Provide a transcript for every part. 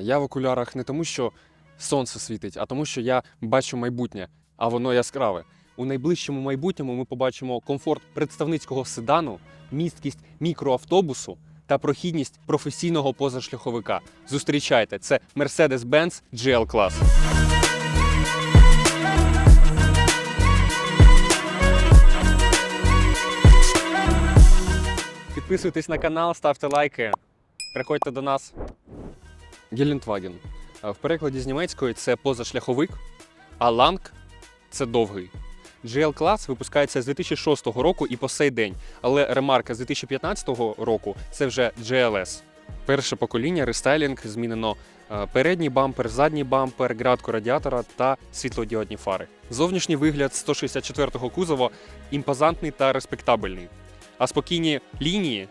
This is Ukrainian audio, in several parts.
Я в окулярах не тому, що сонце світить, а тому, що я бачу майбутнє, а воно яскраве. У найближчому майбутньому ми побачимо комфорт представницького седану, місткість мікроавтобусу та прохідність професійного позашляховика. Зустрічайте, це Mercedes-Benz GL Class. Підписуйтесь на канал, ставте лайки, приходьте до нас. Гелендваген. В перекладі з німецької це позашляховик, а ланг це довгий. GL Class випускається з 2006 року і по сей день, але ремарка з 2015 року це вже GLS. Перше покоління рестайлінг змінено е, передній бампер, задній бампер, градку радіатора та світлодіодні фари. Зовнішній вигляд 164-го кузова імпозантний та респектабельний, а спокійні лінії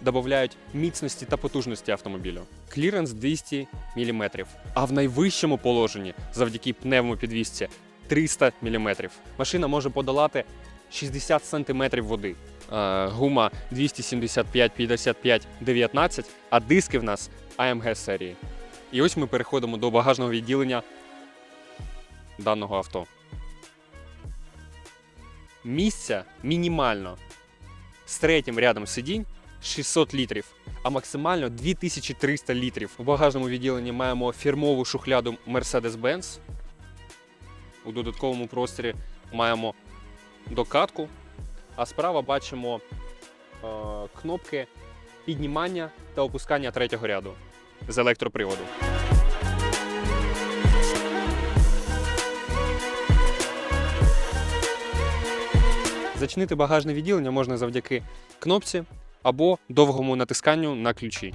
додають міцності та потужності автомобілю. Кліренс 200 мм, а в найвищому положенні завдяки пневмопідвісці 300 мм. Машина може подолати 60 см води. Е, Гума 275 55 19, а диски в нас AMG серії. І ось ми переходимо до багажного відділення даного авто. Місця мінімально з третім рядом сидінь 600 літрів, а максимально 2300 літрів. У багажному відділенні маємо фірмову шухляду Mercedes-Benz. У додатковому просторі маємо докатку, а справа бачимо е, кнопки піднімання та опускання третього ряду з електроприводу. Зачинити багажне відділення можна завдяки кнопці або довгому натисканню на ключі.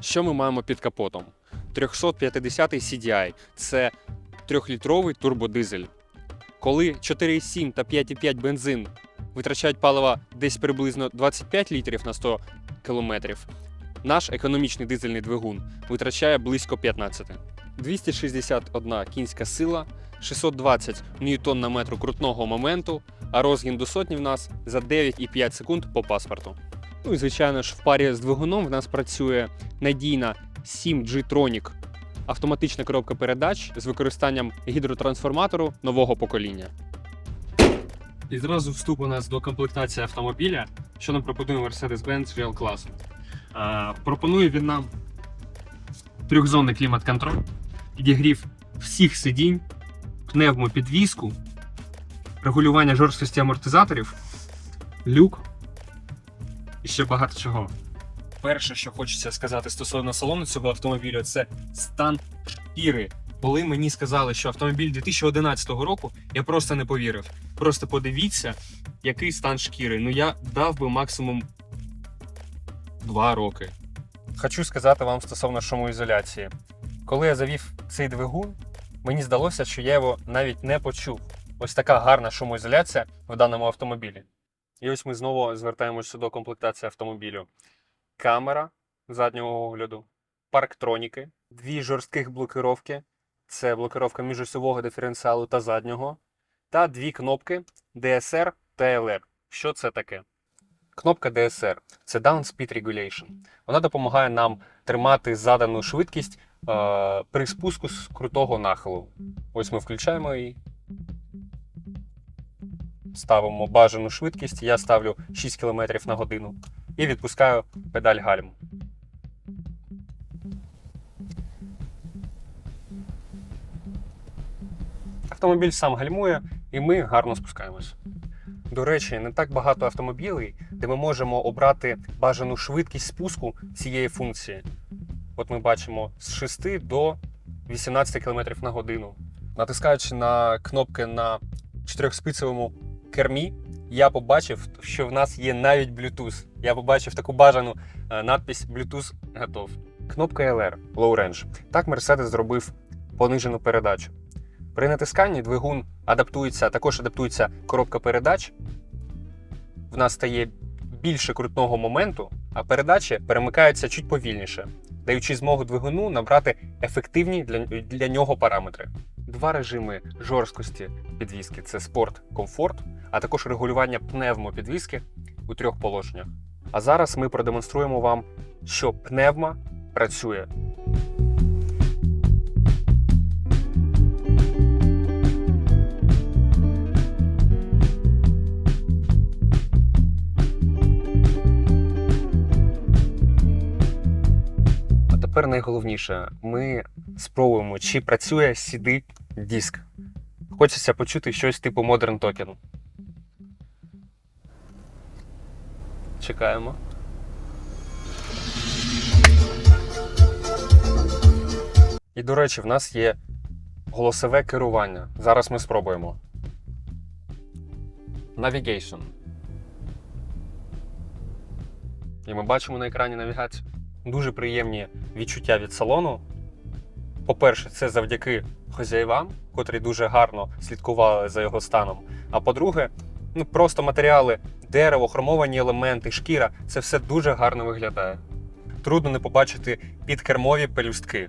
Що ми маємо під капотом? 350 CDI це трьохлітровий турбодизель. Коли 4,7 та 5,5 бензин витрачають палива десь приблизно 25 літрів на 100 кілометрів, наш економічний дизельний двигун витрачає близько 15. 261 кінська сила, 620 ньютон на метру крутного моменту, а розгін до сотні в нас за 9,5 секунд по паспорту. Ну і звичайно ж, в парі з двигуном в нас працює надійна 7G Tronic автоматична коробка передач з використанням гідротрансформатору нового покоління. І зразу вступ у нас до комплектації автомобіля, що нам пропонує Mercedes-Benz GL Class. Е, пропонує він нам трьохзонний клімат-контроль, підігрів всіх сидінь, пневмопідвіску, регулювання жорсткості амортизаторів, люк і ще багато чого. Перше, що хочеться сказати стосовно салону цього автомобіля, це стан шкіри. Коли мені сказали, що автомобіль 2011 року, я просто не повірив. Просто подивіться, який стан шкіри. Ну я дав би максимум 2 роки. Хочу сказати вам стосовно шумоізоляції. Коли я завів цей двигун, мені здалося, що я його навіть не почув. Ось така гарна шумоізоляція в даному автомобілі. І ось ми знову звертаємося до комплектації автомобілю. Камера заднього огляду, парктроніки, дві жорстких блокировки. Це блокировка міжосьового диференціалу та заднього, та дві кнопки DSR та LR. Що це таке? Кнопка DSR це Down Speed Regulation. Вона допомагає нам тримати задану швидкість при спуску з крутого нахилу. Ось ми включаємо її. Ставимо бажану швидкість. Я ставлю 6 км на годину і відпускаю педаль гальм. Автомобіль сам гальмує, і ми гарно спускаємось. До речі, не так багато автомобілів, де ми можемо обрати бажану швидкість спуску цієї функції. От ми бачимо з 6 до 18 км на годину. Натискаючи на кнопки на чотирьохспицевому кермі, я побачив, що в нас є навіть Bluetooth. Я побачив таку бажану е, надпись Bluetooth готов. Кнопка LR Low Range. Так Mercedes зробив понижену передачу. При натисканні двигун адаптується, також адаптується коробка передач. В нас стає більше крутного моменту, а передачі перемикаються чуть повільніше, даючи змогу двигуну набрати ефективні для, для нього параметри. Два режими жорсткості підвіски це спорт, комфорт, а також регулювання пневмопідвіски у трьох положеннях. А зараз ми продемонструємо вам, що пневма працює. Тепер найголовніше, ми спробуємо, чи працює CD диск. Хочеться почути щось типу Modern Token. Чекаємо. І, до речі, в нас є голосове керування. Зараз ми спробуємо. Navigation. І ми бачимо на екрані навігацію. Дуже приємні відчуття від салону. По-перше, це завдяки хазяївам, котрі дуже гарно слідкували за його станом. А по-друге, ну просто матеріали, дерево, хромовані елементи, шкіра це все дуже гарно виглядає. Трудно не побачити підкермові пелюстки.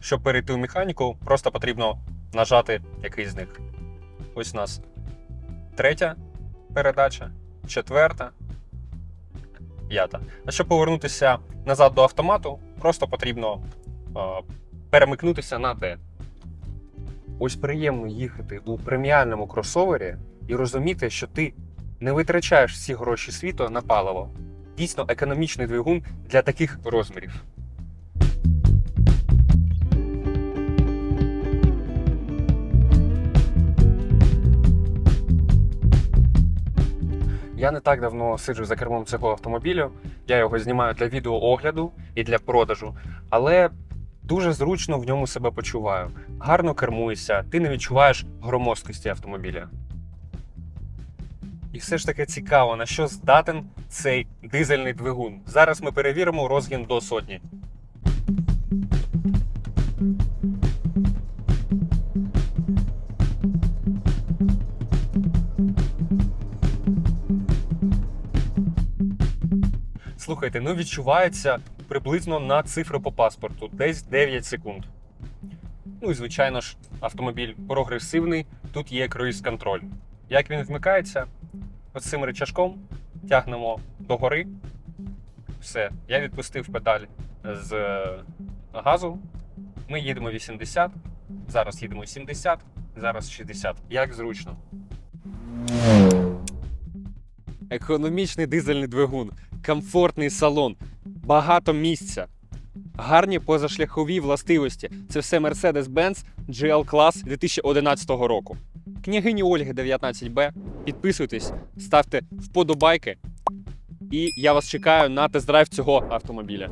Щоб перейти у механіку, просто потрібно нажати якийсь з них. Ось у нас третя передача, четверта, п'ята. А щоб повернутися назад до автомату, просто потрібно е, перемикнутися на D. Ось приємно їхати у преміальному кросовері і розуміти, що ти не витрачаєш всі гроші світу на паливо. Дійсно економічний двигун для таких розмірів. Я не так давно сиджу за кермом цього автомобілю. Я його знімаю для відеоогляду і для продажу, але дуже зручно в ньому себе почуваю. Гарно кермуєшся, ти не відчуваєш громоздкості автомобіля. І все ж таки цікаво, на що здатен цей дизельний двигун. Зараз ми перевіримо розгін до сотні. Слухайте, ну відчувається приблизно на цифри по паспорту, десь 9 секунд. Ну і звичайно ж, автомобіль прогресивний, тут є круїз-контроль. Як він вмикається? Ось цим рычажком тягнемо догори. Все, я відпустив педаль з е, газу. Ми їдемо 80, зараз їдемо 70, зараз 60. Як зручно. Економічний дизельний двигун, комфортний салон, багато місця, гарні позашляхові властивості. Це все Mercedes-Benz GL Class 2011 року. Княгині Ольги 19Б. Підписуйтесь, ставте вподобайки. І я вас чекаю на тест-драйв цього автомобіля.